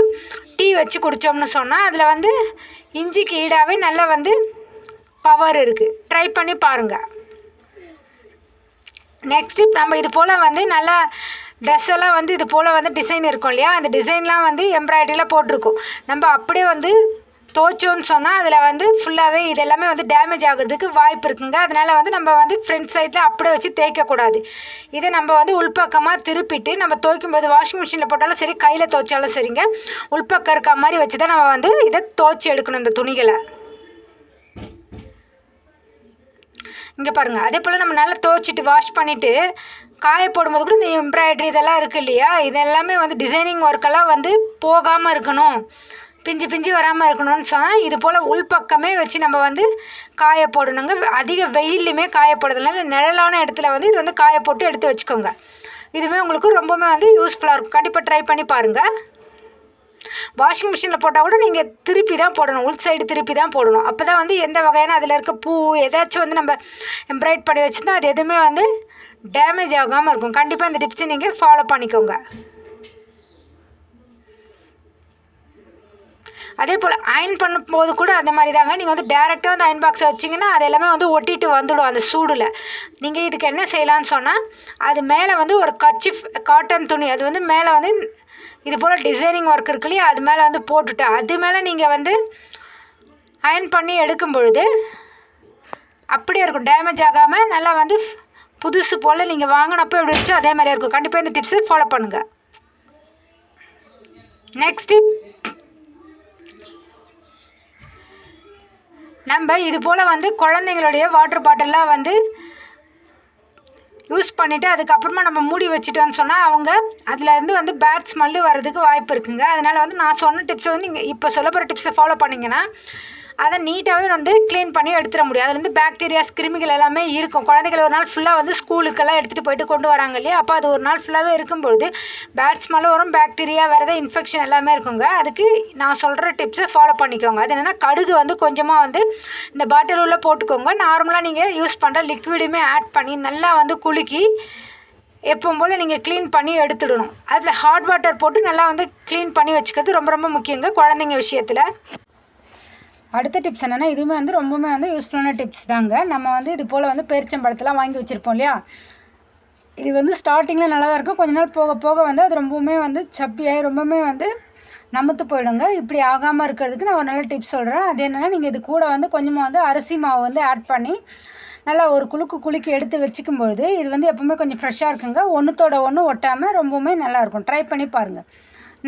டீ வச்சு குடித்தோம்னு சொன்னால் அதில் வந்து இஞ்சிக்கு ஈடாகவே நல்லா வந்து பவர் இருக்குது ட்ரை பண்ணி பாருங்கள் நெக்ஸ்ட்டு நம்ம இது போல் வந்து நல்லா ட்ரெஸ் எல்லாம் வந்து இது போல் வந்து டிசைன் இருக்கும் இல்லையா? அந்த டிசைன்லாம் வந்து எம்ப்ராய்டரியில் போட்டிருக்கோம். நம்ம அப்படியே வந்து தோச்சோன்னு சொன்னால் அதில் வந்து ஃபுல்லாகவே இது எல்லாமே வந்து டேமேஜ் ஆகிறதுக்கு வாய்ப்பு இருக்குங்க. அதனால் வந்து நம்ம வந்து ஃப்ரண்ட் சைடில் அப்படியே வச்சு தேய்க்கக்கூடாது இதை நம்ம வந்து உள்பக்கமாக திருப்பிட்டு நம்ம துவைக்கும் போது வாஷிங் மிஷினில் போட்டாலும் சரி கையில் துவைச்சாலும் சரிங்க. உள்பக்கம் இருக்க மாதிரி வச்சு தான் நம்ம வந்து இதை துவைச்சி எடுக்கணும் இந்த துணிகளை. இங்கே பாருங்கள் அதே போல் நம்ம நல்லா துவைச்சிட்டு வாஷ் பண்ணிவிட்டு காய போடும்போது கூட இந்த எம்ப்ராய்டரி இதெல்லாம் இருக்குது இல்லையா? இது எல்லாமே வந்து டிசைனிங் ஒர்க்கெல்லாம் வந்து போகாமல் இருக்கணும். பிஞ்சு பிஞ்சு வராமல் இருக்கணும்னு சொன்னால் இது போல் உள்பக்கமே வச்சு நம்ம வந்து காய போடணுங்க. அதிக வெயில்லையுமே காய போடுறதுனால நிழலான இடத்துல வந்து இது வந்து காய போட்டு எடுத்து வச்சுக்கோங்க. இதுவுமே உங்களுக்கு ரொம்பவுமே வந்து யூஸ்ஃபுல்லாக இருக்கும். கண்டிப்பாக ட்ரை பண்ணி பாருங்கள் வாஷிங் மிஷினில் போட்டால் கூட நீங்கள் திருப்பி தான் போடணும். உள் சைடு திருப்பி தான் போடணும். அப்போ தான் வந்து எந்த வகையான அதில் இருக்க பூ ஏதாச்சும் வந்து நம்ம எம்ப்ராய்ட் பண்ணி வச்சுருந்தா அது எதுவுமே வந்து டேமேஜ் ஆகாமல் இருக்கும். கண்டிப்பாக இந்த டிப்ஸை நீங்கள் ஃபாலோ பண்ணிக்கோங்க. அதே போல் அயன் பண்ணும்போது கூட அந்த மாதிரி தாங்க நீங்கள் வந்து டேரெக்டாக வந்து அயன் பாக்ஸை வச்சிங்கன்னா அது எல்லாமே வந்து ஒட்டிட்டு வந்துடும் அந்த சூடில். நீங்கள் இதுக்கு என்ன செய்யலான்னு சொன்னால் அது மேலே வந்து ஒரு கர்ச்சிஃப் காட்டன் துணி அது வந்து மேலே வந்து இது போல் டிசைனிங் ஒர்க் இருக்கு இல்லையா அது மேலே வந்து போட்டுட்டு அது மேலே நீங்கள் வந்து அயன் பண்ணி எடுக்கும் பொழுது அப்படியே இருக்கும். டேமேஜ் ஆகாமல் நல்லா வந்து புதுசு போல் நீங்கள் வாங்கினப்போ எப்படி இருந்துச்சோ அதே மாதிரியே இருக்கும். கண்டிப்பாக இந்த டிப்ஸை ஃபாலோ பண்ணுங்கள் நெக்ஸ்ட் டிப் நம்ம இது போல் வந்து குழந்தைங்களுடைய வாட்டர் பாட்டிலாம் வந்து யூஸ் பண்ணிவிட்டு அதுக்கப்புறமா நம்ம மூடி வச்சுட்டோன்னு சொன்னால் அவங்க அதுலேருந்து வந்து பேட் ஸ்மெல்லு வர்றதுக்கு வாய்ப்பு இருக்குங்க. அதனால் வந்து நான் சொன்ன டிப்ஸை வந்து நீங்கள் இப்போ சொல்ல போகிற டிப்ஸை ஃபாலோ பண்ணிங்கன்னா அதை நீட்டாகவே வந்து க்ளீன் பண்ணி எடுத்துட முடியும். அதில் வந்து பாக்டீரியாஸ் கிருமிகள் எல்லாமே இருக்கும். குழந்தைகள் ஒரு நாள் ஃபுல்லாக வந்து ஸ்கூலுக்கெல்லாம் எடுத்துகிட்டு போயிட்டு கொண்டு வராங்க இல்லையா? அப்போ அது ஒரு நாள் ஃபுல்லாகவே இருக்கும்பொழுது பேட் ஸ்மெல்லும் வரும் பாக்டீரியா வேறு ஏதாவது இன்ஃபெக்ஷன் எல்லாமே இருக்குங்க. அதுக்கு நான் சொல்கிற டிப்ஸை ஃபாலோ பண்ணிக்கோங்க. அது என்னென்னா கடுகு வந்து கொஞ்சமாக வந்து இந்த பாட்டில் உள்ள போட்டுக்கோங்க. நார்மலாக நீங்கள் யூஸ் பண்ணுற லிக்விடுமே ஆட் பண்ணி நல்லா வந்து குலுக்கி எப்பவும் போல் நீங்கள் க்ளீன் பண்ணி எடுத்துடணும். அதில் ஹாட் வாட்டர் போட்டு நல்லா வந்து க்ளீன் பண்ணி வச்சுக்கிறது ரொம்ப ரொம்ப முக்கியங்க குழந்தைங்க விஷயத்தில். அடுத்த டிப்ஸ் என்னென்னா இதுவுமே வந்து ரொம்பவுமே வந்து யூஸ்ஃபுல்லான டிப்ஸ் தாங்க. நம்ம வந்து இது போல் வந்து பேரிச்சம்பழத்தெலாம் வாங்கி வச்சுருப்போம் இல்லையா? இது வந்து ஸ்டார்டிங்கில் நல்லா தான் இருக்கும். கொஞ்ச நாள் போக போக வந்து அது ரொம்பவுமே வந்து சப்பியாகி ரொம்பவுமே வந்து நமத்து போயிடுங்க. இப்படி ஆகாமல் இருக்கிறதுக்கு நான் ஒரு நல்ல டிப்ஸ் சொல்கிறேன் அது என்னென்னா நீங்கள் இது கூட வந்து கொஞ்சமாக வந்து அரிசி மாவு வந்து ஆட் பண்ணி நல்லா ஒரு குலுக்கு குலுக்கி எடுத்து வச்சுக்கும் பொழுது இது வந்து எப்போவுமே கொஞ்சம் ஃப்ரெஷ்ஷாக இருக்குங்க. ஒன்றுத்தோட ஒன்று ஒட்டாமல் ரொம்பவுமே நல்லாயிருக்கும் ட்ரை பண்ணி பாருங்கள்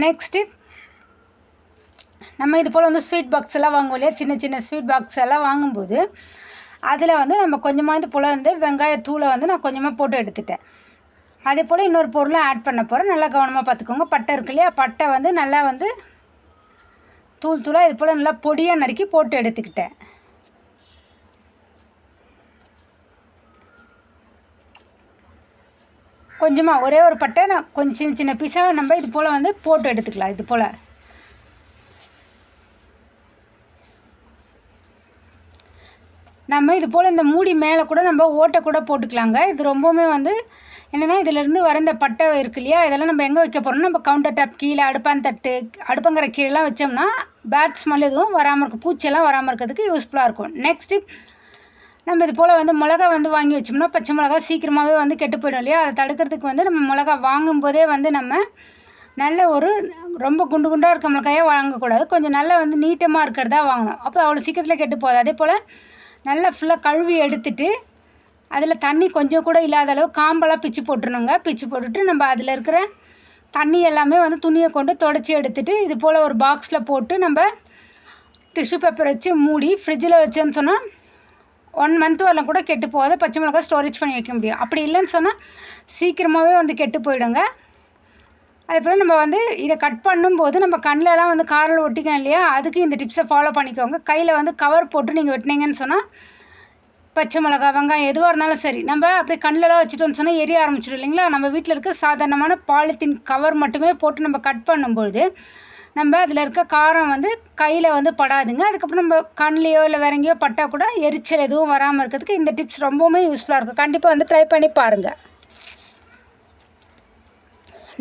நெக்ஸ்ட் டிப் நம்ம இது போல் வந்து ஸ்வீட் பாக்ஸ் எல்லாம் வாங்குவோம் இல்லையா? சின்ன சின்ன ஸ்வீட் பாக்ஸ் எல்லாம் வாங்கும்போது அதில் வந்து நம்ம கொஞ்சமாக இது போல் வந்து வெங்காயத்தூளை வந்து நான் கொஞ்சமாக போட்டு எடுத்துட்டேன். அதே போல் இன்னொரு பொருளும் ஆட் பண்ண போகிறேன் நல்லா கவனமாக பார்த்துக்கோங்க. பட்டை இருக்கு இல்லையா? பட்டை வந்து நல்லா வந்து தூள் தூளாக இது போல் நல்லா பொடியாக நறுக்கி போட்டு எடுத்துக்கிட்டேன். கொஞ்சமாக ஒரே ஒரு பட்டை நான் கொஞ்சம் சின்ன சின்ன பீஸாக நம்ம இது போல் வந்து போட்டு எடுத்துக்கலாம். இது போல். நம்ம இது போல் இந்த மூடி மேலே கூட நம்ம ஓட்டை கூட போட்டுக்கலாங்க. இது ரொம்பவுமே வந்து என்னென்னா இதிலேருந்து வர இந்த பட்டை இருக்கு இல்லையா? இதெல்லாம் நம்ம எங்கே வைக்க போகிறோம்னா நம்ம கவுண்டர் டாப் கீழே அடுப்பாந்தட்டு அடுப்பங்கிற கீழெலாம் வச்சோம்னா பேட் ஸ்மெல் எதுவும் வராமல் இருக்கும். பூச்சியெல்லாம் வராமல் இருக்கிறதுக்கு யூஸ்ஃபுல்லாக இருக்கும். நெக்ஸ்ட்டு நம்ம இது போல் வந்து மிளகா வந்து வாங்கி வச்சோம்னா பச்சை மிளகா சீக்கிரமாகவே வந்து கெட்டு போயிடும் இல்லையா? அதை தடுக்கிறதுக்கு வந்து நம்ம மிளகா வாங்கும்போதே வந்து நம்ம நல்ல ஒரு ரொம்ப குண்டு குண்டாக இருக்க மிளகாயாக வாங்கக்கூடாது. கொஞ்சம் நல்லா வந்து நீட்டமாக இருக்கிறதா வாங்கணும். அப்போ அவ்வளோ சீக்கிரத்தில் கெட்டு போகாது. அதே போல் நல்லா ஃபுல்லாக கழுவி எடுத்துட்டு அதில் தண்ணி கொஞ்சம் கூட இல்லாத அளவு காம்பெல்லாம் பிச்சு போட்டுருணுங்க பிச்சு போட்டுட்டு நம்ம அதில் இருக்கிற தண்ணி எல்லாமே வந்து துணியை கொண்டு தொடச்சி எடுத்துகிட்டு இது போல் ஒரு பாக்ஸில் போட்டு நம்ம டிஷ்யூ பேப்பர் வச்சு மூடி ஃப்ரிட்ஜில் வச்சோன்னு சொன்னால் ஒன் மந்த் வரலாம் கூட கெட்டு போகாத. பச்சை மிளகா ஸ்டோரேஜ் பண்ணி வைக்க முடியும். அப்படி இல்லைன்னு சொன்னால் சீக்கிரமாகவே வந்து கெட்டு போயிடுங்க. அதே போல் நம்ம வந்து இதை கட் பண்ணும்போது நம்ம கண்ணிலலாம் வந்து காரில் ஒட்டிக்கோம் இல்லையா? அதுக்கு இந்த டிப்ஸை ஃபாலோ பண்ணிக்கோங்க. கையில் வந்து கவர் போட்டு நீங்கள் வெட்டினீங்கன்னு சொன்னால் பச்சை மிளகா வெங்காயம் எதுவாக இருந்தாலும் சரி நம்ம அப்படியே கண்ணிலலாம் வச்சுட்டோம்னு சொன்னால் எரிய ஆரம்பிச்சிடும் இல்லைங்களா? நம்ம வீட்டில் இருக்க சாதாரணமான பாலித்தீன் கவர் மட்டுமே போட்டு நம்ம கட் பண்ணும்பொழுது நம்ம அதில் இருக்க காரம் வந்து கையில் வந்து படாதுங்க. அதுக்கப்புறம் நம்ம கண்லேயோ இல்லை வேற எங்கேயோ பட்டால் கூட எரிச்சல் எதுவும் வராமல் இருக்கிறதுக்கு இந்த டிப்ஸ் ரொம்பவுமே யூஸ்ஃபுல்லாக இருக்கும். கண்டிப்பாக வந்து ட்ரை பண்ணி பாருங்கள்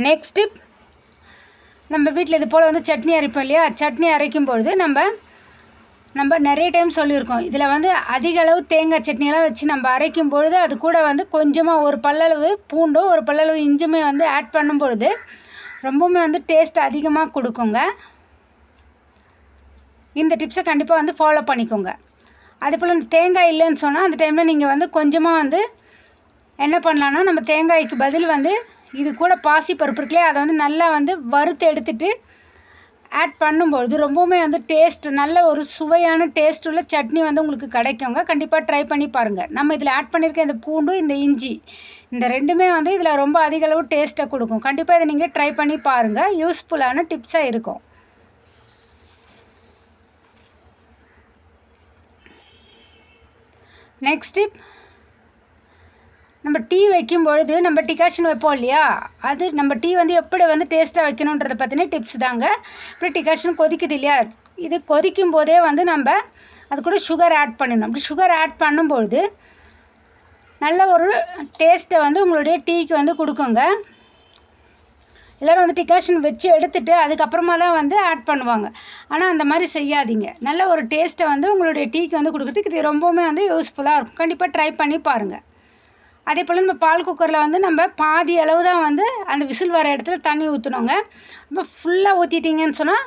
நெக்ஸ்ட் டிப் நம்ம வீட்டில் இது போல் வந்து சட்னி அரைப்போம் இல்லையா? சட்னி அரைக்கும் பொழுது நம்ம நம்ம நிறைய டைம் சொல்லியிருக்கோம். இதில் வந்து அதிக அளவு தேங்காய் சட்னியெல்லாம் வச்சு நம்ம அரைக்கும் பொழுது அது கூட வந்து கொஞ்சமாக ஒரு பல்லளவு பூண்டும் ஒரு பல்லளவு இஞ்சுமே வந்து ஆட் பண்ணும் பொழுது ரொம்பவுமே வந்து டேஸ்ட் அதிகமாக கொடுக்குங்க. இந்த டிப்ஸை கண்டிப்பாக வந்து ஃபாலோ பண்ணிக்கோங்க. அதே போல் தேங்காய் இல்லைன்னு சொன்னால் அந்த டைமில் நீங்கள் வந்து கொஞ்சமாக வந்து என்ன பண்ணலான்னா நம்ம தேங்காய்க்கு பதில் வந்து இது கூட பாசி பருப்பு இருக்குல்லையே அதை வந்து நல்லா வந்து வறுத்து எடுத்துட்டு ஆட் பண்ணும்பொழுது ரொம்பவுமே வந்து டேஸ்ட் நல்ல ஒரு சுவையான டேஸ்ட் உள்ள சட்னி வந்து உங்களுக்கு கிடைக்குங்க. கண்டிப்பாக ட்ரை பண்ணி பாருங்கள் நம்ம இதில் ஆட் பண்ணியிருக்க இந்த பூண்டு இந்த இஞ்சி இந்த ரெண்டுமே வந்து இதில் ரொம்ப அதிக அளவு டேஸ்ட்டை கொடுக்கும். கண்டிப்பாக இதை நீங்கள் ட்ரை பண்ணி பாருங்கள் யூஸ்ஃபுல்லான டிப்ஸாக இருக்கும். நெக்ஸ்ட் டிப் நம்ம டீ வைக்கும் பொழுது நம்ம டிகாஷன் வைப்போம் இல்லையா? அது நம்ம டீ வந்து எப்படி வந்து டேஸ்ட்டாக வைக்கணுன்றதை பற்றின டிப்ஸ் தாங்க. இப்படி டிகாஷன் கொதிக்குது இல்லையா? இது கொதிக்கும் போதே வந்து நம்ம அது கூட சுகர் ஆட் பண்ணணும். அப்படி சுகர் ஆட் பண்ணும்பொழுது நல்ல ஒரு டேஸ்ட்டை வந்து உங்களுடைய டீக்கு வந்து கொடுக்குங்க. எல்லோரும் வந்து டிகாஷன் வச்சு எடுத்துகிட்டு அதுக்கப்புறமா தான் வந்து ஆட் பண்ணுவாங்க. ஆனால் அந்த மாதிரி செய்யாதீங்க. நல்ல ஒரு டேஸ்ட்டை வந்து உங்களுடைய டீக்கு வந்து கொடுக்குறதுக்கு இது ரொம்பவுமே வந்து யூஸ்ஃபுல்லாக இருக்கும். கண்டிப்பாக ட்ரை பண்ணி பாருங்கள் அதே போல் நம்ம பால் குக்கரில் வந்து நம்ம பாதி அளவு தான் வந்து அந்த விசில் வர இடத்துல தண்ணி ஊற்றணுங்க நம்ம ஃபுல்லாக ஊற்றிட்டீங்கன்னு சொன்னால்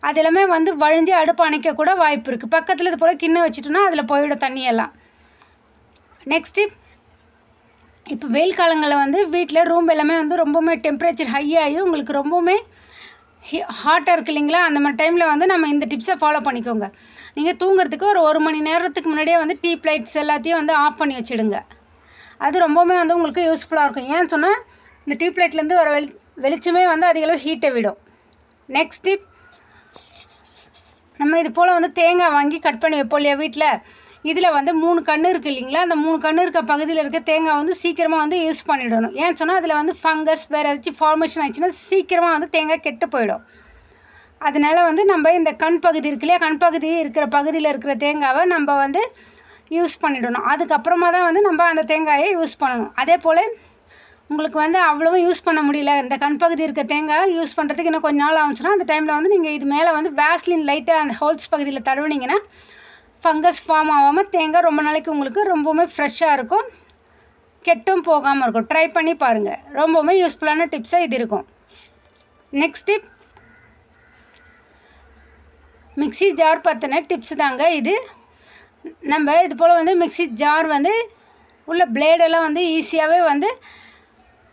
அது எல்லாமே வந்து வழிஞ்சி அடுப்பு அணைக்க கூட வாய்ப்பு இருக்குது பக்கத்தில் இது போல் கிண்ணம் வச்சுட்டோன்னா அதில் போயிடும் தண்ணியெல்லாம் நெக்ஸ்ட்டு இப்போ வெயில் காலங்களில் வந்து வீட்டில் ரூம் எல்லாமே வந்து ரொம்பவுமே டெம்பரேச்சர் ஹையாகி உங்களுக்கு ரொம்பவுமே ஹாட்டாக இருக்கு இல்லைங்களா? அந்த மாதிரி டைமில் வந்து நம்ம இந்த டிப்ஸை ஃபாலோ பண்ணிக்கோங்க. நீங்கள் தூங்குறதுக்கு ஒரு ஒரு மணி நேரத்துக்கு முன்னாடியே வந்து டீப் லைட்ஸ் எல்லாத்தையும் வந்து ஆஃப் பண்ணி வச்சுடுங்க. அது ரொம்பவுமே வந்து உங்களுக்கு யூஸ்ஃபுல்லாக இருக்கும். ஏன்னு சொன்னால் இந்த டியூப் லைட்லேருந்து வர வெளி வெளிச்சமே வந்து அதிகளவு ஹீட்டை விடும். நெக்ஸ்ட் டிப் நம்ம இது போல் வந்து தேங்காய் வாங்கி கட் பண்ணி வைப்போம் இல்லையா வீட்டில் இதில் வந்து மூணு கன்று இருக்குது இல்லைங்களா? அந்த மூணு கன்று இருக்க பகுதியில் இருக்க தேங்காய் வந்து சீக்கிரமாக வந்து யூஸ் பண்ணிடணும். ஏன்னு சொன்னால் அதில் வந்து ஃபங்கஸ் வேறு ஏதாச்சும் ஃபார்மேஷன் ஆச்சுன்னா சீக்கிரமாக வந்து தேங்காய் கெட்டு போயிடும். அதனால் வந்து நம்ம இந்த கண் பகுதி இருக்கு இல்லையா? கண் பகுதி இருக்கிற பகுதியில் இருக்கிற தேங்காவை நம்ம வந்து யூஸ் பண்ணிடணும். அதுக்கப்புறமா தான் வந்து நம்ம அந்த தேங்காயை யூஸ் பண்ணணும். அதே போல் உங்களுக்கு வந்து அவ்வளோவும் யூஸ் பண்ண முடியல. இந்த கண் பகுதி இருக்க தேங்காய் யூஸ் பண்ணுறதுக்கு இன்னும் கொஞ்ச நாள் ஆகுச்சுன்னா அந்த டைமில் வந்து நீங்கள் இது மேலே வந்து வேஸ்லின் லைட்டாக அந்த ஹோல்ஸ் பகுதியில் தருவினீங்கன்னா ஃபங்கஸ் ஃபார்ம் ஆகாமல் தேங்காய் ரொம்ப நாளைக்கு உங்களுக்கு ரொம்பவுமே ஃப்ரெஷ்ஷாக இருக்கும். கெட்டும் போகாமல் இருக்கும். ட்ரை பண்ணி பாருங்கள் ரொம்பவுமே யூஸ்ஃபுல்லான டிப்ஸாக இது இருக்கும். நெக்ஸ்ட் டிப் மிக்ஸி ஜார் பற்றின டிப்ஸ் தாங்க இது. நம்ம இது போல் வந்து மிக்ஸி ஜார் வந்து உள்ள பிளேடெல்லாம் வந்து ஈஸியாகவே வந்து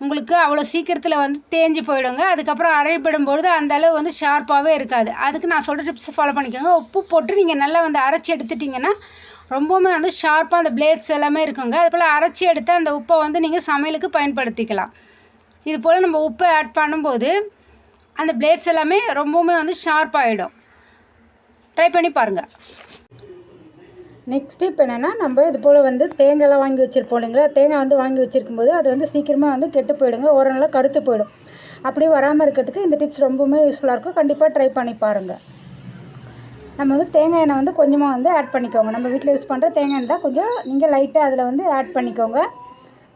உங்களுக்கு அவ்வளோ சீக்கிரத்தில் வந்து தேஞ்சு போயிடுங்க. அதுக்கப்புறம் அரைப்படும் பொழுது அந்த அளவு வந்து ஷார்ப்பாகவே இருக்காது. அதுக்கு நான் சொல்கிற டிப்ஸ் ஃபாலோ பண்ணிக்கோங்க. உப்பு போட்டு நீங்கள் நல்லா வந்து அரைச்சி எடுத்துட்டிங்கன்னா ரொம்பவுமே வந்து ஷார்ப்பாக அந்த பிளேட்ஸ் எல்லாமே இருக்குங்க. அது போல் அரைச்சி எடுத்து அந்த உப்பை வந்து நீங்கள் சமையலுக்கு பயன்படுத்திக்கலாம். இது போல் நம்ம உப்பை ஆட் பண்ணும்போது அந்த பிளேட்ஸ் எல்லாமே ரொம்பவுமே வந்து ஷார்ப்பாகிடும் ட்ரை பண்ணி பாருங்கள் நெக்ஸ்ட் டிப் என்னென்னா நம்ம இது போல் வந்து தேங்காய்லாம் வாங்கி வச்சுருப்போம் இல்லைங்களா? தேங்காய் வந்து வாங்கி வச்சுருக்கும் போது அது வந்து சீக்கிரமாக வந்து கெட்டு போயிடுங்க. ஒரு நாளாக கருத்து போயிடும். அப்படியே வராமல் இருக்கிறதுக்கு இந்த டிப்ஸ் ரொம்பவுமே யூஸ்ஃபுல்லாக இருக்கும். கண்டிப்பாக ட்ரை பண்ணி பாருங்கள் நம்ம வந்து தேங்காய் எண்ணெய் வந்து கொஞ்சமாக வந்து ஆட் பண்ணிக்கோங்க. நம்ம வீட்டில் யூஸ் பண்ணுற தேங்காய் எண்ணெய் தான் கொஞ்சம் நீங்கள் லைட்டாக அதில் வந்து ஆட் பண்ணிக்கோங்க.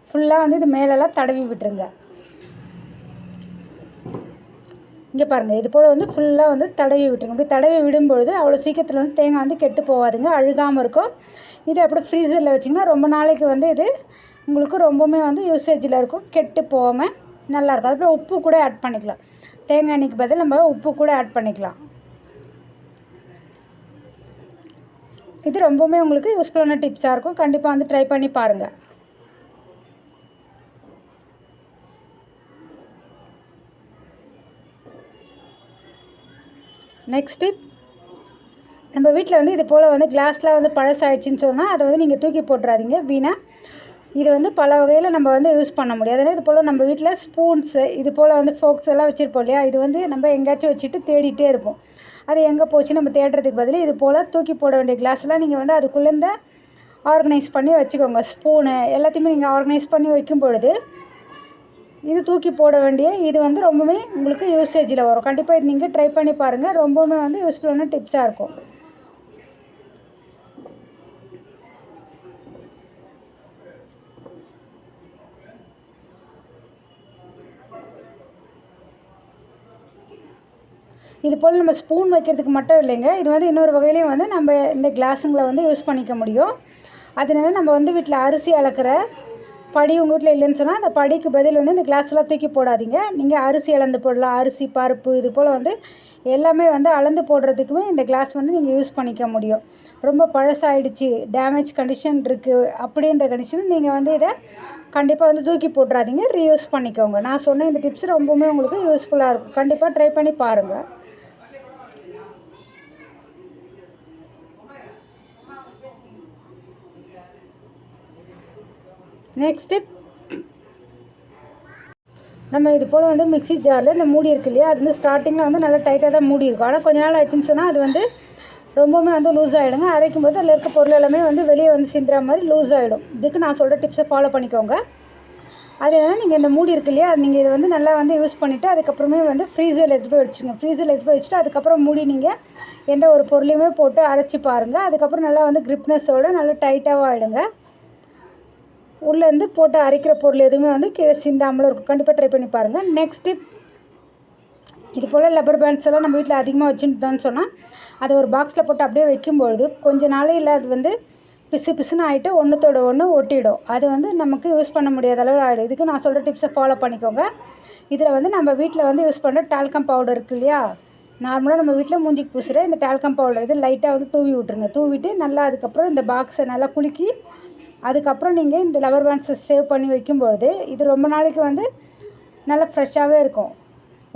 ஃபுல்லாக வந்து இது மேலெல்லாம் தடவி விட்டுருங்க. இங்கே பாருங்கள் இது போல் வந்து ஃபுல்லாக வந்து தடவி விட்டுருங்க. இப்படி தடவி விடும்பொழுது அவ்வளோ சீக்கிரத்தில் வந்து தேங்காய் வந்து கெட்டு போகாதுங்க அழுகாமல் இருக்கும். இது அப்படியே ஃப்ரீசரில் வச்சிங்கன்னா ரொம்ப நாளைக்கு வந்து இது உங்களுக்கு ரொம்பவுமே வந்து யூசேஜில் இருக்கும். கெட்டு போகாமல் நல்லாயிருக்கும் அதுபோல் உப்பு கூட ஆட் பண்ணிக்கலாம். தேங்காய் எண்ணெய்க்கு பதில் நம்ம உப்பு கூட ஆட் பண்ணிக்கலாம். இது ரொம்பவுமே உங்களுக்கு யூஸ்ஃபுல்லான டிப்ஸாக இருக்கும். கண்டிப்பாக வந்து ட்ரை பண்ணி பாருங்கள் நெக்ஸ்ட்டு நம்ம வீட்டில் வந்து இது போல் வந்து கிளாஸ்லாம் வந்து பழசாயிடுச்சின்னு சொன்னால் அதை வந்து நீங்கள் தூக்கி போட்டுறாதீங்க. வீணாக இது வந்து பல வகையில் நம்ம வந்து யூஸ் பண்ண முடியாது அதனால் இது போல் நம்ம வீட்டில் ஸ்பூன்ஸு இது போல் வந்து ஃபோக்ஸ் எல்லாம் வச்சுருப்போம் இல்லையா? இது வந்து நம்ம எங்கேயாச்சும் வச்சுட்டு தேடிட்டே இருப்போம். அது எங்கே போச்சு? நம்ம தேடுறதுக்கு பதில் இது போல் தூக்கி போட வேண்டிய கிளாஸ்லாம் நீங்கள் வந்து அதுக்குள்ளேருந்து ஆர்கனைஸ் பண்ணி வச்சுக்கோங்க. ஸ்பூனு எல்லாத்தையுமே நீங்கள் ஆர்கனைஸ் பண்ணி வைக்கும் பொழுது இது தூக்கி போட வேண்டிய இது வந்து ரொம்பவே உங்களுக்கு யூசேஜில் வரும். கண்டிப்பாக இது நீங்கள் ட்ரை பண்ணி பாருங்கள் ரொம்பவுமே வந்து யூஸ்ஃபுல்லான டிப்ஸாக இருக்கும். இது போல் நம்ம ஸ்பூன் வைக்கிறதுக்கு மட்டும் இல்லைங்க. இது வந்து இன்னொரு வகையிலையும் வந்து நம்ம இந்த கிளாஸுங்களை வந்து யூஸ் பண்ணிக்க முடியும். அதனால நம்ம வந்து வீட்டில் அரிசி அளக்கிற படி உங்கள் வீட்டில் இல்லைன்னு சொன்னால் அந்த படிக்கு பதில் வந்து இந்த கிளாஸ்லாம் தூக்கி போடாதீங்க. நீங்கள் அரிசி அளந்து போடலாம். அரிசி பருப்பு இது போல் வந்து எல்லாமே வந்து அளந்து போடுறதுக்குமே இந்த கிளாஸ் வந்து நீங்கள் யூஸ் பண்ணிக்க முடியும். ரொம்ப பழசாயிடுச்சு. டேமேஜ் கண்டிஷன் இருக்குது அப்படின்ற கண்டிஷன் நீங்கள் வந்து இதை கண்டிப்பாக வந்து தூக்கி போட்டுறாதீங்க. ரீயூஸ் பண்ணிக்கோங்க. நான் சொன்ன இந்த டிப்ஸ் ரொம்பவுமே உங்களுக்கு யூஸ்ஃபுல்லாக இருக்கும். கண்டிப்பாக ட்ரை பண்ணி பாருங்கள் நெக்ஸ்ட் டிப் நம்ம இது போல் வந்து மிக்ஸி ஜாரில் இந்த மூடி இருக்கு இல்லையா? அது வந்து ஸ்டார்டிங்கில் வந்து நல்லா டைட்டாக தான் மூடி இருக்கும். ஆனால் கொஞ்ச நாள் ஆச்சுன்னு சொன்னால் அது வந்து ரொம்பவுமே வந்து லூஸ் ஆகிடுங்க அரைக்கும் போது அதில் இருக்க பொருள் எல்லாமே வந்து வெளியே வந்து சிந்துற மாதிரி லூஸ் ஆகிடும் இதுக்கு நான் சொல்கிற டிப்ஸை ஃபாலோ பண்ணிக்கோங்க. அது என்னன்னா நீங்கள் இந்த மூடி இருக்கு இல்லையா? அது நீங்கள் இதை வந்து நல்லா வந்து யூஸ் பண்ணிவிட்டு அதுக்கப்புறமே வந்து ஃப்ரீசரில் எடுத்து போய் வச்சுருங்க. ஃப்ரீசரில் எடுத்து போய் வச்சுட்டு அதுக்கப்புறம் மூடி நீங்கள் எந்த ஒரு பொருளையுமே போட்டு அரைச்சி பாருங்கள் அதுக்கப்புறம் நல்லா வந்து கிரிப்னஸோடு நல்லா டைட்டாகவும் ஆகிடுங்க உள்ளேருந்து போட்டு அரைக்கிற பொருள் எதுவுமே வந்து கீழே சிந்தாமலும் இருக்கும். கண்டிப்பாக ட்ரை பண்ணி பாருங்கள் நெக்ஸ்ட்டு இது போல் லப்பர் பேண்ட்ஸ் எல்லாம் நம்ம வீட்டில் அதிகமாக வச்சுருந்தோம்னு சொன்னால் அதை ஒரு பாக்ஸில் போட்டு அப்படியே வைக்கும்பொழுது கொஞ்ச நாளையில் அது வந்து பிசு பிசுன்னு ஆகிட்டு ஒன்றுத்தோட ஒன்று ஒட்டிடும். அது வந்து நமக்கு யூஸ் பண்ண முடியாத அளவு ஆகிடும் இதுக்கு நான் சொல்கிற டிப்ஸை ஃபாலோ பண்ணிக்கோங்க. இதில் வந்து நம்ம வீட்டில் வந்து யூஸ் பண்ணுற டால்கம் பவுடர் இருக்கு இல்லையா? நார்மலாக நம்ம வீட்டில் மூஞ்சிக்கு பூசுகிற இந்த டால்கம் பவுடர் இது லைட்டாக வந்து தூவி விட்டுருங்க. தூவிட்டு நல்லா அதுக்கப்புறம் இந்த பாக்ஸை நல்லா குலுக்கி அதுக்கப்புறம் நீங்கள் இந்த லவர் பேண்ட்ஸை சேவ் பண்ணி வைக்கும்பொழுது இது ரொம்ப நாளைக்கு வந்து நல்லா ஃப்ரெஷ்ஷாகவே இருக்கும்.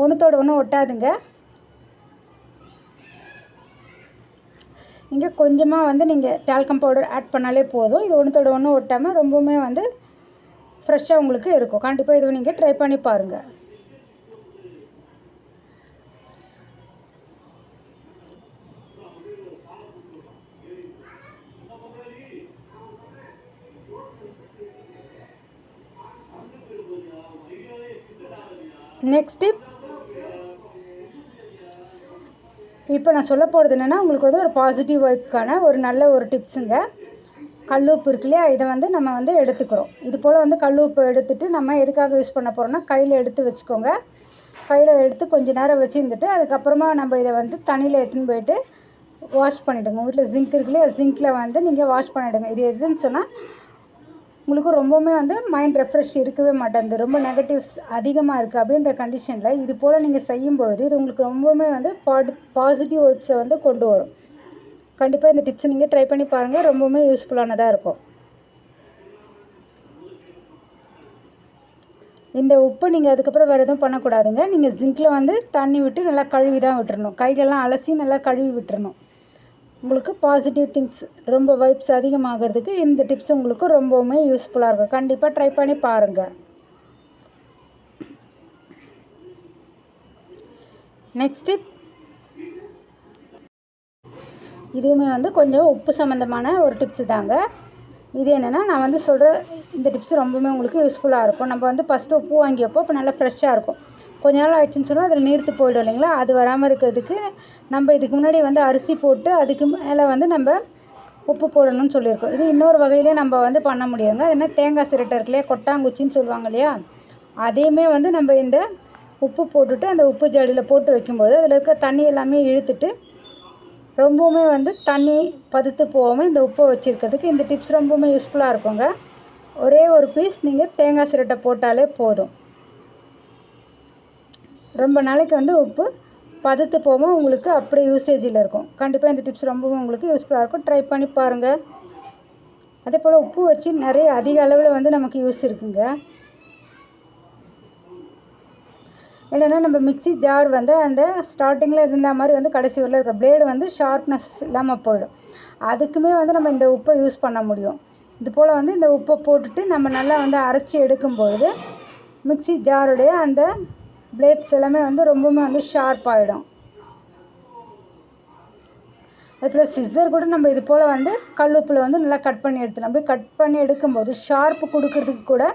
ஒன்றுத்தோட ஒன்று ஒட்டாதுங்க. இங்கே கொஞ்சமாக வந்து நீங்கள் டால்கம் பவுடர் ஆட் பண்ணாலே போதும். இது ஒன்றுத்தோட ஒன்று ஒட்டாமல் ரொம்பவுமே வந்து ஃப்ரெஷ்ஷாக உங்களுக்கு இருக்கும். கண்டிப்பாக இதுவும் நீங்கள் ட்ரை பண்ணி பாருங்கள் நெக்ஸ்ட் டிப் இப்போ நான் சொல்ல போகிறது என்னென்னா உங்களுக்கு வந்து ஒரு பாசிட்டிவ் வைப்க்கான ஒரு நல்ல ஒரு டிப்ஸுங்க கல்லுப்பு இருக்கு இல்லையா? இதை வந்து நம்ம வந்து எடுத்துக்கிறோம். இது போல் வந்து கல்லுப்பு எடுத்துகிட்டு நம்ம எதுக்காக யூஸ் பண்ண போகிறோம்னா கையில் எடுத்து வச்சுக்கோங்க. கையில் எடுத்து கொஞ்சம் நேரம் வச்சுருந்துட்டு அதுக்கப்புறமா நம்ம இதை வந்து தண்ணியில் எடுத்துன்னு போயிட்டு வாஷ் பண்ணிவிடுங்க வீட்டில் ஜிங்க் இருக்கு இல்லையா? ஜிங்க்கில் வந்து நீங்கள் வாஷ் பண்ணிவிடுங்க இது எதுன்னு சொன்னால் உங்களுக்கு ரொம்பவுமே வந்து மைண்ட் ரெஃப்ரெஷ் இருக்கவே மாட்டேங்குது. ரொம்ப நெகட்டிவ்ஸ் அதிகமாக இருக்குது அப்படின்ற கண்டிஷனில் இது போல் நீங்கள் செய்யும் பொழுது இது உங்களுக்கு ரொம்பவுமே வந்து பாட் பாசிட்டிவ் வைப்ஸை வந்து கொண்டு வரும். கண்டிப்பாக இந்த டிப்ஸை நீங்கள் ட்ரை பண்ணி பாருங்கள் ரொம்பவுமே யூஸ்ஃபுல்லானதாக இருக்கும். இந்த உப்பை நீங்கள் அதுக்கப்புறம் வேறு எதுவும் பண்ணக்கூடாதுங்க. நீங்கள் ஜிங்கில் வந்து தண்ணி விட்டு நல்லா கழுவி தான் விட்டுறணும். கைகள்லாம் அலசி நல்லா கழுவி விட்டுறணும். உங்களுக்கு பாசிட்டிவ் திங்ஸ் ரொம்ப வைப்ஸ் அதிகமாகிறதுக்கு இந்த டிப்ஸ் உங்களுக்கு ரொம்பவுமே யூஸ்ஃபுல்லாக இருக்கும். கண்டிப்பாக ட்ரை பண்ணி பாருங்கள் நெக்ஸ்ட் டிப் இதுவுமே வந்து கொஞ்சம் உப்பு சம்மந்தமான ஒரு டிப்ஸு தாங்க. இது என்னென்னா நான் வந்து சொல்கிற இந்த டிப்ஸ் ரொம்பவுமே உங்களுக்கு யூஸ்ஃபுல்லாக இருக்கும். நம்ம வந்து ஃபஸ்ட்டு உப்பு வாங்கி வைப்போம் இப்போ நல்லா ஃப்ரெஷ்ஷாக இருக்கும். கொஞ்ச நாள் ஆயிடுச்சுன்னு சொன்னால் அதில் நீர்த்து போயிடும் இல்லைங்களா? அது வராமல் இருக்கிறதுக்கு நம்ம இதுக்கு முன்னாடி வந்து அரிசி போட்டு அதுக்கு மேலே வந்து நம்ம உப்பு போடணும்னு சொல்லியிருக்கோம். இது இன்னொரு வகையிலே நம்ம வந்து பண்ண முடியுங்க அது என்ன தேங்காய் சிரட்டை இருக்குல்லையா கொட்டாங்குச்சின்னு சொல்லுவாங்க இல்லையா? அதையுமே வந்து நம்ம இந்த உப்பு போட்டுட்டு அந்த உப்பு ஜாடியில் போட்டு வைக்கும்போது அதில் இருக்க தண்ணி எல்லாமே இழுத்துட்டு ரொம்பவுமே வந்து தண்ணி பதுத்து போகாமல் இந்த உப்பை வச்சுருக்கிறதுக்கு இந்த டிப்ஸ் ரொம்பவுமே யூஸ்ஃபுல்லாக இருக்குங்க. ஒரே ஒரு பீஸ் நீங்கள் தேங்காய் சிரட்டை போட்டாலே போதும். ரொம்ப நாளைக்கு வந்து உப்பு பதத்து போகும் உங்களுக்கு அப்படியே யூசேஜில் இருக்கும். கண்டிப்பாக இந்த டிப்ஸ் ரொம்பவும் உங்களுக்கு யூஸ்ஃபுல்லாக இருக்கும். ட்ரை பண்ணி பாருங்கள் அதே போல் உப்பு வச்சு நிறைய அதிக அளவில் வந்து நமக்கு யூஸ் இருக்குங்க. இல்லைன்னா நம்ம மிக்ஸி ஜார் வந்து அந்த ஸ்டார்டிங்கில் இருந்த மாதிரி வந்து கடைசி வரல இருக்க பிளேடு வந்து ஷார்ப்னஸ் இல்லாமல் போயிடும். அதுக்குமே வந்து நம்ம இந்த உப்பை யூஸ் பண்ண முடியும். இது போல் வந்து இந்த உப்பை போட்டுட்டு நம்ம நல்லா வந்து அரைச்சி எடுக்கும்பொழுது மிக்ஸி ஜாருடைய அந்த பிளேட்ஸ் எல்லாமே வந்து ரொம்பவுமே வந்து ஷார்ப் ஆகிடும் அதுபோல் சிஸ்ஸர் கூட நம்ம இது போல் வந்து கல்லுப்பில் வந்து நல்லா கட் பண்ணி எடுத்துடலாம். அப்படி கட் பண்ணி எடுக்கும்போது ஷார்ப்பு கொடுக்கறதுக்கு கூட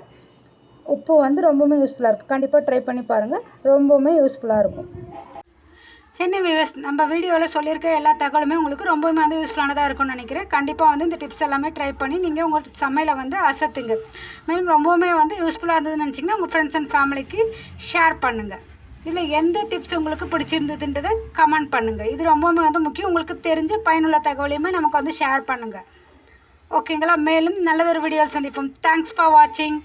உப்பு வந்து ரொம்பவுமே யூஸ்ஃபுல்லாக இருக்குது கண்டிப்பாக ட்ரை பண்ணி பாருங்கள் ரொம்பவுமே யூஸ்ஃபுல்லாக இருக்கும். என்ன விவஸ் நம்ம வீடியோவில் சொல்லியிருக்க எல்லா தகவலுமே உங்களுக்கு ரொம்பவுமே வந்து யூஸ்ஃபுல்லானதாக இருக்கும்னு நினைக்கிறேன். கண்டிப்பாக வந்து இந்த டிப்ஸ் எல்லாமே ட்ரை பண்ணி நீங்கள் உங்கள் சமையலை வந்து அசத்துங்க. மேலும் ரொம்பவுமே வந்து யூஸ்ஃபுல்லாக இருந்ததுன்னு நினச்சிங்கன்னா உங்கள் ஃப்ரெண்ட்ஸ் அண்ட் ஃபேமிலிக்கு ஷேர் பண்ணுங்கள் இதில் எந்த டிப்ஸ் உங்களுக்கு பிடிச்சிருந்ததுன்றதை கமெண்ட் பண்ணுங்கள் இது ரொம்பவுமே வந்து முக்கியம். உங்களுக்கு தெரிஞ்ச பயனுள்ள தகவலையுமே நமக்கு வந்து ஷேர் பண்ணுங்கள் ஓகேங்களா மேலும் நல்லதொரு வீடியோவில் சந்திப்போம். தேங்க்ஸ் ஃபார் வாட்சிங்